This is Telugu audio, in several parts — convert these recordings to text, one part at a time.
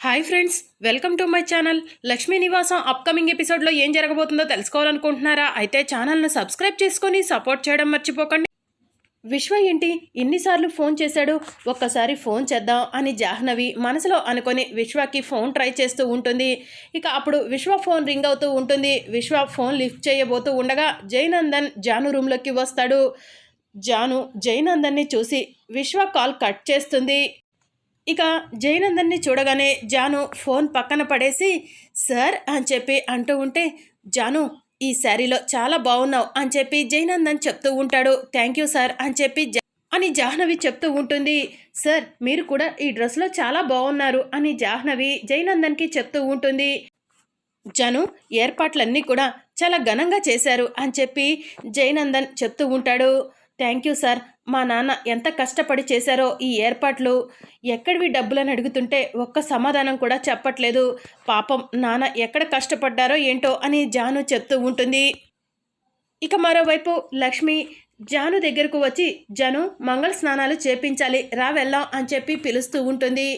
Hi friends welcome to my channel. Lakshmi Nivasam upcoming ఎపిసోడ్లో ఏం జరగబోతుందో తెలుసుకోవాలనుకుంటున్నారా? అయితే ఛానల్ను సబ్స్క్రైబ్ చేసుకొని సపోర్ట్ చేయడం మర్చిపోకండి. విశ్వ ఏంటి? ఇన్నిసార్లు ఫోన్ చేశాడు. ఒక్కసారి ఫోన్ చేద్దాం అని జాహ్నవి మనసులో అనుకొని విశ్వకి ఫోన్ ట్రై చేస్తూ ఉంటుంది. ఇక అప్పుడు విశ్వ ఫోన్ రింగ్ అవుతూ ఉంటుంది. విశ్వ ఫోన్ లిఫ్ట్ చేయబోతూ ఉండగా జయనందన్ జాను రూమ్లోకి వస్తాడు. జాను జయనందన్ని చూసి విశ్వ కాల్ కట్ చేస్తుంది. ఇక జయనందన్ని చూడగానే జాను ఫోన్ పక్కన పడేసి సార్ అని చెప్పి అంటూ ఉంటే జాను ఈ శారీలో చాలా బాగున్నావు అని చెప్పి జయనందన్ చెప్తూ ఉంటాడు. థ్యాంక్ యూ సార్ అని చెప్పి అని జాహ్నవి చెప్తూ ఉంటుంది. సార్ మీరు కూడా ఈ డ్రెస్లో చాలా బాగున్నారు అని జాహ్నవి జయనందన్కి చెప్తూ ఉంటుంది. జను ఏర్పాట్లన్నీ కూడా చాలా ఘనంగా చేశారు అని చెప్పి జయనందన్ చెప్తూ ఉంటాడు. థ్యాంక్ యూ సార్ మా నాన్న ఎంత కష్టపడి చేశారో ఈ ఏర్పాట్లు. ఎక్కడివి డబ్బులని అడుగుతుంటే ఒక్క సమాధానం కూడా చెప్పట్లేదు. పాపం నాన్న ఎక్కడ కష్టపడ్డారో ఏంటో అని జాను చెప్తూ ఉంటుంది. ఇక మరోవైపు లక్ష్మి జాను దగ్గరకు వచ్చి జను మంగళ స్నానాలు చేపించాలి రా వెళ్దాం అని చెప్పి పిలుస్తూ ఉంటుంది.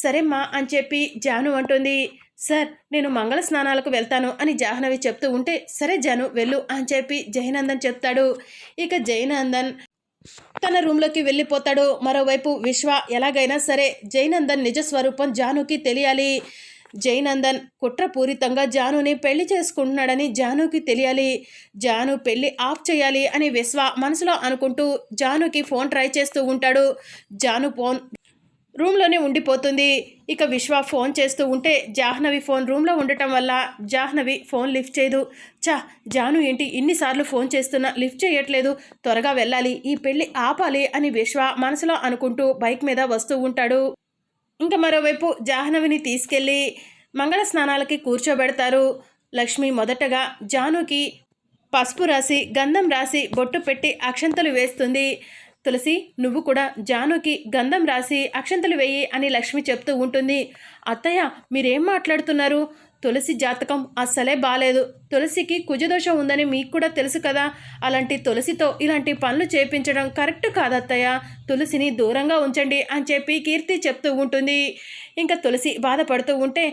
సరేమ్మా అని చెప్పి జాను అంటుంది. సార్ నేను మంగళ స్నానాలకు వెళ్తాను అని జాహ్నవి చెప్తూ ఉంటే సరే జాను వెళ్ళు అని చెప్పి జయనందన్ చెప్తాడు. ఇక జయనందన్ తన రూమ్లోకి వెళ్ళిపోతాడు. మరోవైపు విశ్వ ఎలాగైనా సరే జైనందన్ నిజ స్వరూపం జానుకి తెలియాలి. జైనందన్ కుట్రపూరితంగా జానుని పెళ్ళి చేసుకుంటున్నాడని జానుకి తెలియాలి. జాను పెళ్ళి ఆఫ్ చేయాలి అని విశ్వ మనసులో అనుకుంటూ జానుకి ఫోన్ ట్రై చేస్తూ ఉంటాడు. జాను ఫోన్ రూమ్లోనే ఉండిపోతుంది. ఇక విశ్వ ఫోన్ చేస్తూ ఉంటే జాహ్నవి ఫోన్ రూమ్లో ఉండటం వల్ల జాహ్నవి ఫోన్ లిఫ్ట్ చేయదు. చా జాను ఏంటి ఇన్నిసార్లు ఫోన్ చేస్తున్నా లిఫ్ట్ చేయట్లేదు. త్వరగా వెళ్ళాలి. ఈ పెళ్ళి ఆపాలి అని విశ్వ మనసులో అనుకుంటూ బైక్ మీద వస్తూ ఉంటాడు. ఇంకా మరోవైపు జాహ్నవిని తీసుకెళ్ళి మంగళ స్నానాలకి కూర్చోబెడతారు. లక్ష్మి మొదటగా జానుకి పసుపు రాసి గంధం రాసి బొట్టు పెట్టి అక్షంతలు వేస్తుంది. తులసి నువ్వు కూడా జానుకి గంధం రాసి అక్షంతలు వేయి అని లక్ష్మి చెప్తూ ఉంటుంది. అత్తయ్య మీరేం మాట్లాడుతున్నారు? తులసి జాతకం అస్సలే బాలేదు. తులసికి కుజదోషం ఉందని మీకు కూడా తెలుసు కదా. అలాంటి తులసితో ఇలాంటి పనులు చేపించడం కరెక్ట్ కాదత్తయ్య తులసిని దూరంగా ఉంచండి అని చెప్పి కీర్తి చెప్తూ ఉంటుంది. ఇంకా తులసి బాధపడుతూ ఉంటే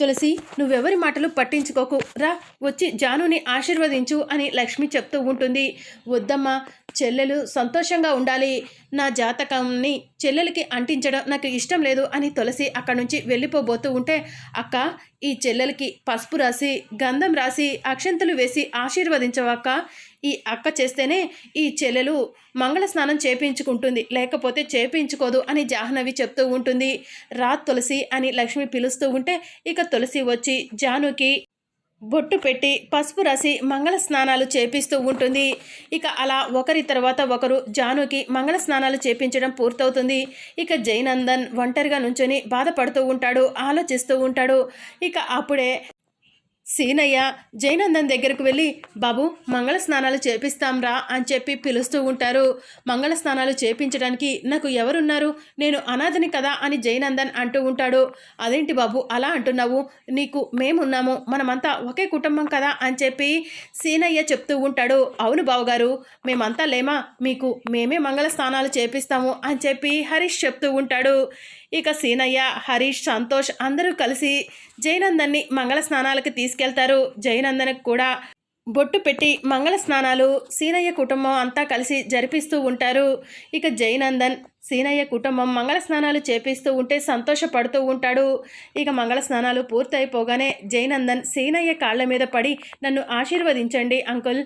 తులసి నువ్వెవరి మాటలు పట్టించుకోకు. రా వచ్చి జానుని ఆశీర్వదించు అని లక్ష్మి చెప్తూ ఉంటుంది. వద్దమ్మా చెల్లెలు సంతోషంగా ఉండాలి. నా జాతకంని చెల్లెలకి అంటించడం నాకు ఇష్టం లేదు అని తులసి అక్కడి నుంచి వెళ్ళిపోబోతూ ఉంటే అక్క ఈ చెల్లెలకి పసుపు రాసి గంధం రాసి అక్షంతలు వేసి ఆశీర్వదించవక్క. ఈ అక్క చేస్తేనే ఈ చెల్లెలు మంగళ స్నానం చేపించుకుంటుంది. లేకపోతే చేపించుకోదు అని జాహ్నవి చెప్తూ ఉంటుంది. రా తులసి అని లక్ష్మి పిలుస్తూ ఉంటే ఇక తులసి వచ్చి జానుకి బొట్టు పెట్టి పసుపు రాసి మంగళ స్నానాలు చేపిస్తూ ఉంటుంది. ఇక అలా ఒకరి తర్వాత ఒకరు జానుకి మంగళ స్నానాలు చేపించడం పూర్తవుతుంది. ఇక జయనందన్ ఒంటరిగా నుంచొని బాధపడుతూ ఉంటాడు ఆలోచిస్తూ ఉంటాడు. ఇక అప్పుడే సీనయ్య జయనందన్ దగ్గరకు వెళ్ళి బాబు మంగళ స్నానాలు చేపిస్తాంరా అని చెప్పి పిలుస్తూ ఉంటారు. మంగళ స్నానాలు చేపించడానికి నాకు ఎవరున్నారు? నేను అనాథని కదా అని జయనందన్ అంటూ ఉంటాడు. అదేంటి బాబు అలా అంటున్నావు? నీకు మేమున్నాము మనమంతా ఒకే కుటుంబం కదా అని చెప్పి సీనయ్య చెప్తూ ఉంటాడు. అవును బావగారు మేమంతా లేమా? మీకు మేమే మంగళ స్నానాలు చేపిస్తాము అని చెప్పి హరీష్ చెప్తూ ఉంటాడు. ఇక సీనయ్య హరీష్ సంతోష్ అందరూ కలిసి జయనందన్ని మంగళ స్నానాలకు తీసుకెళ్తారు. జయనందన్కి కూడా బొట్టు పెట్టి మంగళ స్నానాలు సీనయ్య కుటుంబం అంతా కలిసి జరిపిస్తూ ఉంటారు. ఇక జయనందన్ సీనయ్య కుటుంబం మంగళ స్నానాలు చేపిస్తూ ఉంటే సంతోషపడుతూ ఉంటాడు. ఇక మంగళ స్నానాలు పూర్తయిపోగానే జయనందన్ సీనయ్య కాళ్ళ మీద పడి నన్ను ఆశీర్వదించండి అంకుల్.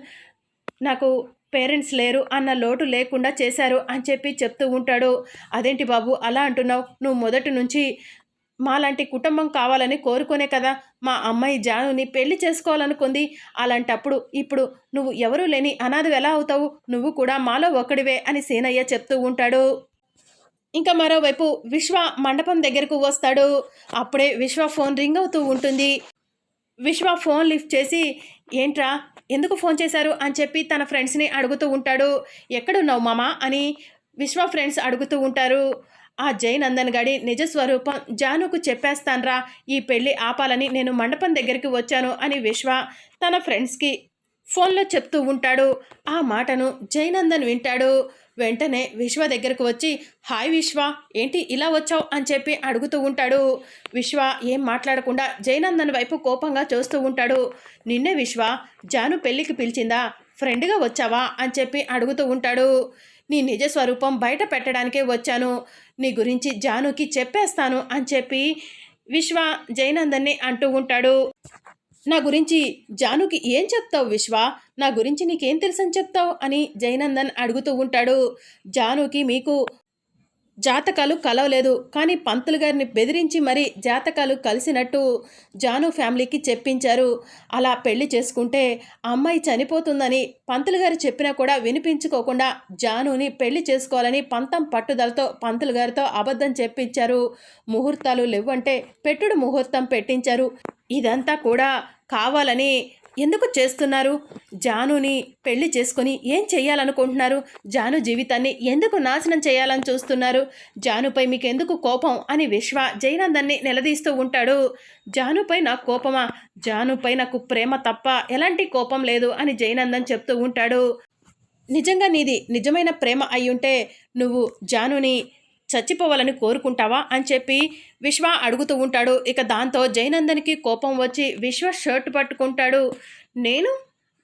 నాకు పేరెంట్స్ లేరు అన్న లోటు లేకుండా చేశారు అని చెప్పి చెప్తూ ఉంటాడు. అదేంటి బాబు అలా అంటున్నావు? నువ్వు మొదటి నుంచి మాలాంటి కుటుంబం కావాలని కోరుకునే కదా? మా అమ్మాయి జానుని పెళ్ళి చేసుకోవాలనుకుంది. అలాంటప్పుడు ఇప్పుడు నువ్వు ఎవరూ లేని అనాథవి ఎలా అవుతావు? నువ్వు కూడా మాలో ఒకడివే అని సేనయ్య చెప్తూ ఉంటాడు. ఇంకా మరోవైపు విశ్వ మండపం దగ్గరకు వస్తాడు. అప్పుడే విశ్వ ఫోన్ రింగ్ అవుతూ ఉంటుంది. విశ్వ ఫోన్ లిఫ్ట్ చేసి ఏంట్రా ఎందుకు ఫోన్ చేశారు? అని చెప్పి తన ఫ్రెండ్స్ని అడుగుతూ ఉంటాడు. ఎక్కడున్నావు మామా? అని విశ్వ ఫ్రెండ్స్ అడుగుతూ ఉంటారు. ఆ జయనందన్ గడి నిజ స్వరూపం జానుకు చెప్పేస్తాన్రా ఈ పెళ్ళి ఆపాలని నేను మండపం దగ్గరికి వచ్చాను అని విశ్వ తన ఫ్రెండ్స్కి ఫోన్లో చెప్తూ ఉంటాడు. ఆ మాటను జయనందన్ వింటాడు. వెంటనే విశ్వ దగ్గరకు వచ్చి హాయ్ విశ్వ ఏంటి ఇలా వచ్చావు? అని చెప్పి అడుగుతూ ఉంటాడు. విశ్వ ఏం మాట్లాడకుండా జయనందన్ వైపు కోపంగా చూస్తూ ఉంటాడు. నిన్నే విశ్వ జాను పెళ్ళికి పిలిచిందా? ఫ్రెండ్గా వచ్చావా? అని చెప్పి అడుగుతూ ఉంటాడు. నీ నిజ స్వరూపం బయట పెట్టడానికే వచ్చాను. నీ గురించి జానుకి చెప్పేస్తాను అని చెప్పి విశ్వ జయనందన్ని అంటూ ఉంటాడు. నా గురించి జానుకి ఏం చెప్తావు విశ్వ? నా గురించి నీకేం తెలుసని చెప్తావు? అని జయనందన్ అడుగుతూ ఉంటాడు. జానుకి మీకు జాతకాలు కలవలేదు. కానీ పంతులు గారిని బెదిరించి మరి జాతకాలు కలిసినట్టు జాను ఫ్యామిలీకి చెప్పించారు. అలా పెళ్ళి చేసుకుంటే అమ్మాయి చనిపోతుందని పంతులు గారు చెప్పినా కూడా వినిపించుకోకుండా జానుని పెళ్ళి చేసుకోవాలని పంతం పట్టుదలతో పంతులు గారితో అబద్ధం చెప్పించారు. ముహూర్తాలు లేవంటే పెట్టుడు ముహూర్తం పెట్టించారు. ఇదంతా కూడా కావాలని ఎందుకు చేస్తున్నారు? జానుని పెళ్ళి చేసుకొని ఏం చేయాలనుకుంటున్నారు? జాను జీవితాన్ని ఎందుకు నాశనం చేయాలని చూస్తున్నారు? జానుపై మీకెందుకు కోపం? అని విశ్వ జయనందన్ని నిలదీస్తూ ఉంటాడు. జానుపై నాకు కోపమా? జానుపై నాకు ప్రేమ తప్ప ఎలాంటి కోపం లేదు అని జయనందన్ చెప్తూ ఉంటాడు. నిజంగా నీది నిజమైన ప్రేమ అయ్యుంటే నువ్వు జానుని చచ్చిపోవాలని కోరుకుంటావా అని చెప్పి విశ్వ అడుగుతూ ఉంటాడు. ఇక దాంతో జయనందన్కి కోపం వచ్చి విశ్వ షర్ట్ పట్టుకుంటాడు. నేను?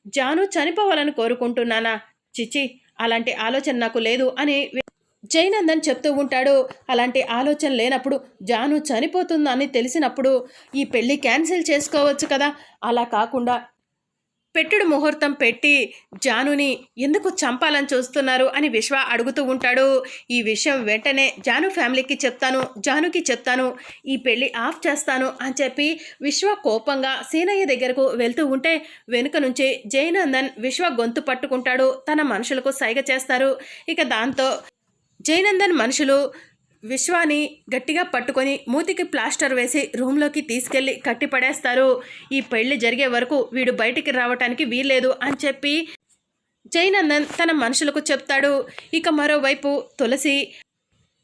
జాను చనిపోవాలని కోరుకుంటున్నానా? చిచి అలాంటి ఆలోచన నాకు లేదు అని జైనందన్ జయనందన్ చెప్తూ ఉంటాడు. అలాంటి ఆలోచన లేనప్పుడు జాను చనిపోతుందని తెలిసినప్పుడు ఈ పెళ్ళి క్యాన్సిల్ చేసుకోవచ్చు కదా? అలా కాకుండా పెట్టుడు ముహూర్తం పెట్టి జానుని ఎందుకు చంపాలని చూస్తున్నారు అని విశ్వ అడుగుతూ ఉంటాడు. ఈ విషయం వెంటనే జాను ఫ్యామిలీకి చెప్తాను జానుకి చెప్తాను ఈ పెళ్ళి ఆఫ్ చేస్తాను అని చెప్పి విశ్వ కోపంగా సీనయ్య దగ్గరకు వెళ్తూ ఉంటే వెనుక నుంచి జయనందన్ విశ్వ గొంతు పట్టుకుంటాడు. తన మనుషులకు సైగ చేస్తారు. ఇక దాంతో జయనందన్ మనుషులు విశ్వాని గట్టిగా పట్టుకొని మూతికి ప్లాస్టర్ వేసి రూమ్లోకి తీసుకెళ్ళి కట్టిపడేస్తారు ఈ పెళ్ళి జరిగే వరకు వీడు బయటికి రావటానికి వీల్లేదు అని చెప్పి జయనందన్ తన మనుషులకు చెప్తాడు. ఇక మరోవైపు తులసి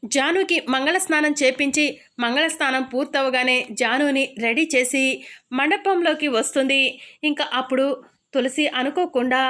జానుకి మంగళ స్నానం చేపించి మంగళ స్నానం పూర్తవగానే జానుని రెడీ చేసి మండపంలోకి వస్తుంది. ఇంకా అప్పుడు తులసి అనుకోకుండా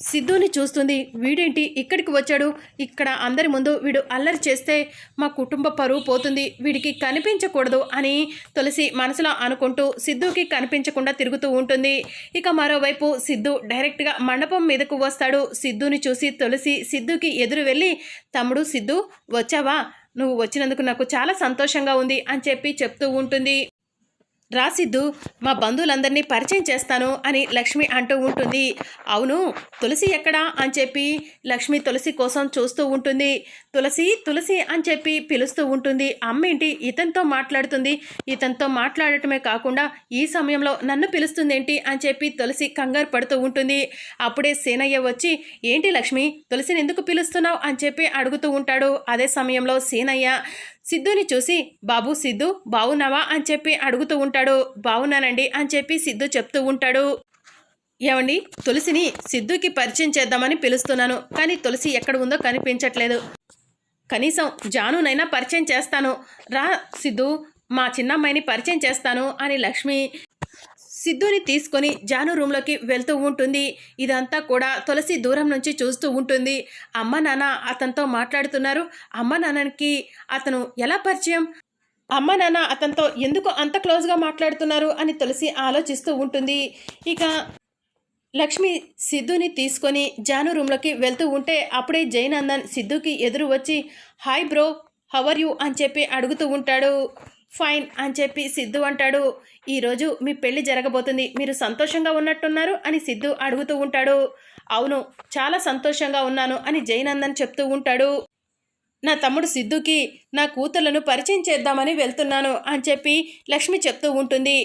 సిద్ధుని చూస్తుంది. వీడేంటి? ఇక్కడికి వచ్చాడు. ఇక్కడ అందరి ముందు వీడు అల్లరి చేస్తే మా కుటుంబ పరువు పోతుంది. వీడికి కనిపించకూడదు అని తులసి మనసులో అనుకుంటూ సిద్ధుకి కనిపించకుండా తిరుగుతూ ఉంటుంది. ఇక మరోవైపు సిద్ధు డైరెక్ట్గా మండపం మీదకు వస్తాడు. సిద్ధుని చూసి తులసి సిద్ధుకి ఎదురు వెళ్ళి తమ్ముడు సిద్ధు వచ్చావా? నువ్వు వచ్చినందుకు నాకు చాలా సంతోషంగా ఉంది అని చెప్పి చెప్తూ ఉంటుంది. రాసిద్దు మా బంధువులందరినీ పరిచయం చేస్తాను అని లక్ష్మి అంటూ ఉంటుంది. అవును తులసి ఎక్కడా అని చెప్పి లక్ష్మి తులసి కోసం చూస్తూ ఉంటుంది. తులసి తులసి అని చెప్పి పిలుస్తూ ఉంటుంది. అమ్మేంటి ఇతనితో మాట్లాడుతుంది. ఇతనితో మాట్లాడటమే కాకుండా ఈ సమయంలో నన్ను పిలుస్తుంది ఏంటి అని చెప్పి తులసి కంగారు పడుతూ ఉంటుంది. అప్పుడే సీనయ్య వచ్చి ఏంటి లక్ష్మి తులసిని ఎందుకు పిలుస్తున్నావు? అని చెప్పి అడుగుతూ ఉంటాడు. అదే సమయంలో సీనయ్య సిద్ధుని చూసి బాబు సిద్ధు బాగున్నావా అని చెప్పి అడుగుతూ ఉంటాడు. బాగున్నానండి అని చెప్పి సిద్ధు చెప్తూ ఉంటాడు. ఏమండి? తులసిని సిద్ధుకి పరిచయం చేద్దామని పిలుస్తున్నాను. కానీ తులసి ఎక్కడ ఉందో కనిపించట్లేదు. కనీసం జానునైనా పరిచయం చేస్తాను. రా సిద్ధు మా చిన్నమ్మాయిని పరిచయం చేస్తాను అని లక్ష్మి సిద్ధుని తీసుకొని జాను రూమ్లోకి వెళ్తూ ఉంటుంది. ఇదంతా కూడా తులసి దూరం నుంచి చూస్తూ ఉంటుంది. అమ్మ నాన్న అతనితో మాట్లాడుతున్నారు. అమ్మ నాన్నకి అతను ఎలా పరిచయం? అమ్మ నాన్న అతనితో ఎందుకు అంత క్లోజ్గా మాట్లాడుతున్నారు అని తులసి ఆలోచిస్తూ ఉంటుంది. ఇక లక్ష్మి సిద్ధుని తీసుకొని జాను రూమ్లోకి వెళ్తూ ఉంటే అప్పుడే జయనందన్ సిద్ధుకి ఎదురు వచ్చి హాయ్ బ్రో హవర్ యూ? అని చెప్పి అడుగుతూ ఉంటాడు. ఫైన్ అని చెప్పి సిద్ధు అంటాడు. ఈరోజు మీ పెళ్ళి జరగబోతుంది. మీరు సంతోషంగా ఉన్నట్టున్నారు అని సిద్ధు అడుగుతూ ఉంటాడు. అవును చాలా సంతోషంగా ఉన్నాను అని జయనందన్ చెప్తూ ఉంటాడు. నా తమ్ముడు సిద్ధుకి నా కూతుర్లను పరిచయం చేద్దామని వెళ్తున్నాను అని చెప్పి లక్ష్మి చెప్తూ ఉంటుంది.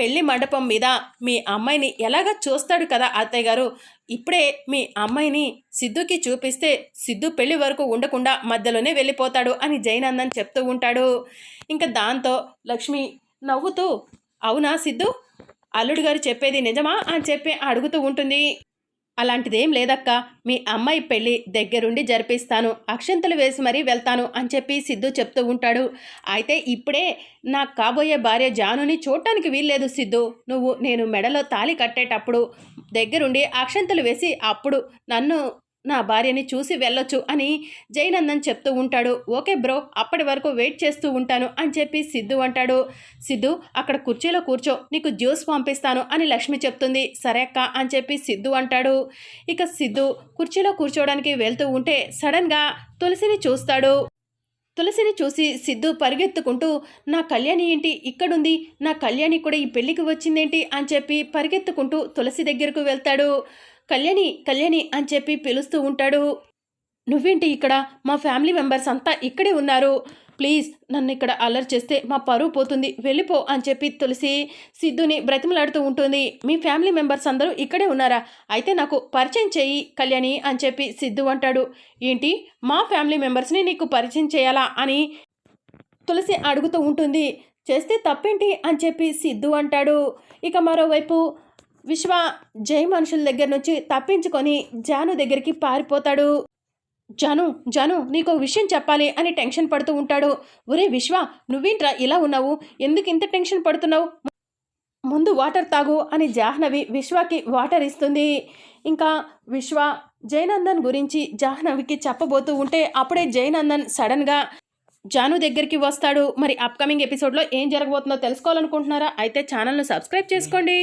పెళ్ళి మండపం మీద మీ అమ్మాయిని ఎలాగ చూస్తాడు కదా అత్తయ్య గారు? ఇప్పుడే మీ అమ్మాయిని సిద్ధుకి చూపిస్తే సిద్ధు పెళ్ళి వరకు ఉండకుండా మధ్యలోనే వెళ్ళిపోతాడు అని జైనందన్ చెప్తూ ఉంటాడు. ఇంకా దాంతో లక్ష్మి నవ్వుతూ అవునా సిద్ధు? అల్లుడు గారు చెప్పేది నిజమా? అని చెప్పి అడుగుతూ ఉంటుంది. అలాంటిదేం లేదక్క. మీ అమ్మాయి పెళ్ళి దగ్గరుండి జరిపిస్తాను. అక్షంతలు వేసి మరీ వెళ్తాను అని చెప్పి సిద్ధు చెప్తూ ఉంటాడు. అయితే ఇప్పుడే నా కాబోయే భార్య జానుని చూడటానికి వీల్లేదు సిద్ధు. నువ్వు నేను మెడలో తాళి కట్టేటప్పుడు దగ్గరుండి అక్షంతలు వేసి అప్పుడు నన్ను నా భార్యని చూసి వెళ్ళొచ్చు అని జయనందన్ చెప్తూ ఉంటాడు. ఓకే బ్రో అప్పటి వరకు వెయిట్ చేస్తూ ఉంటాను అని చెప్పి సిద్ధు అంటాడు. సిద్ధు అక్కడ కుర్చీలో కూర్చో నీకు జ్యూస్ పంపిస్తాను అని లక్ష్మి చెప్తుంది. సరే అక్క అని చెప్పి సిద్ధు అంటాడు. ఇక సిద్ధు కుర్చీలో కూర్చోవడానికి వెళ్తూ ఉంటే సడన్గా తులసిని చూస్తాడు. తులసిని చూసి సిద్ధు పరిగెత్తుకుంటూ నా కళ్యాణి ఏంటి? ఇక్కడుంది. నా కళ్యాణి కూడా ఈ పెళ్ళికి వచ్చిందేంటి? అని చెప్పి పరిగెత్తుకుంటూ తులసి దగ్గరకు వెళ్తాడు. కళ్యాణి కళ్యాణి అని చెప్పి పిలుస్తూ ఉంటాడు. నువ్వేంటి ఇక్కడ? మా ఫ్యామిలీ మెంబర్స్ అంతా ఇక్కడే ఉన్నారు. ప్లీజ్ నన్ను ఇక్కడ అల్లరి చేస్తే మా పరువు పోతుంది. వెళ్ళిపో అని చెప్పి తులసి సిద్ధుని బ్రతిమలాడుతూ ఉంటుంది. మీ ఫ్యామిలీ మెంబర్స్ అందరూ ఇక్కడే ఉన్నారా? అయితే నాకు పరిచయం చేయి కళ్యాణి అని చెప్పి సిద్ధు అంటాడు. ఏంటి? మా ఫ్యామిలీ మెంబర్స్ని నీకు పరిచయం చేయాలా అని తులసి అడుగుతూ ఉంటుంది. చేస్తే తప్పేంటి అని చెప్పి సిద్ధు అంటాడు. ఇక మరోవైపు విశ్వ జై మనుషుల దగ్గర నుంచి తప్పించుకొని జాను దగ్గరికి పారిపోతాడు. జాను జాను నీకు విషయం చెప్పాలి అని టెన్షన్ పడుతూ ఉంటాడు. ఒరే విశ్వ నువ్వేంట్రా ఇలా ఉన్నావు? ఎందుకు ఇంత టెన్షన్ పడుతున్నావు? ముందు వాటర్ తాగు అని జాహ్నవి విశ్వకి వాటర్ ఇస్తుంది. ఇంకా విశ్వ జయనందన్ గురించి జాహ్నవికి చెప్పబోతూ ఉంటే అప్పుడే జయనందన్ సడన్గా జాను దగ్గరికి వస్తాడు. మరి అప్కమింగ్ ఎపిసోడ్లో ఏం జరగబోతుందో తెలుసుకోవాలనుకుంటున్నారా? అయితే ఛానల్ను సబ్స్క్రైబ్ చేసుకోండి.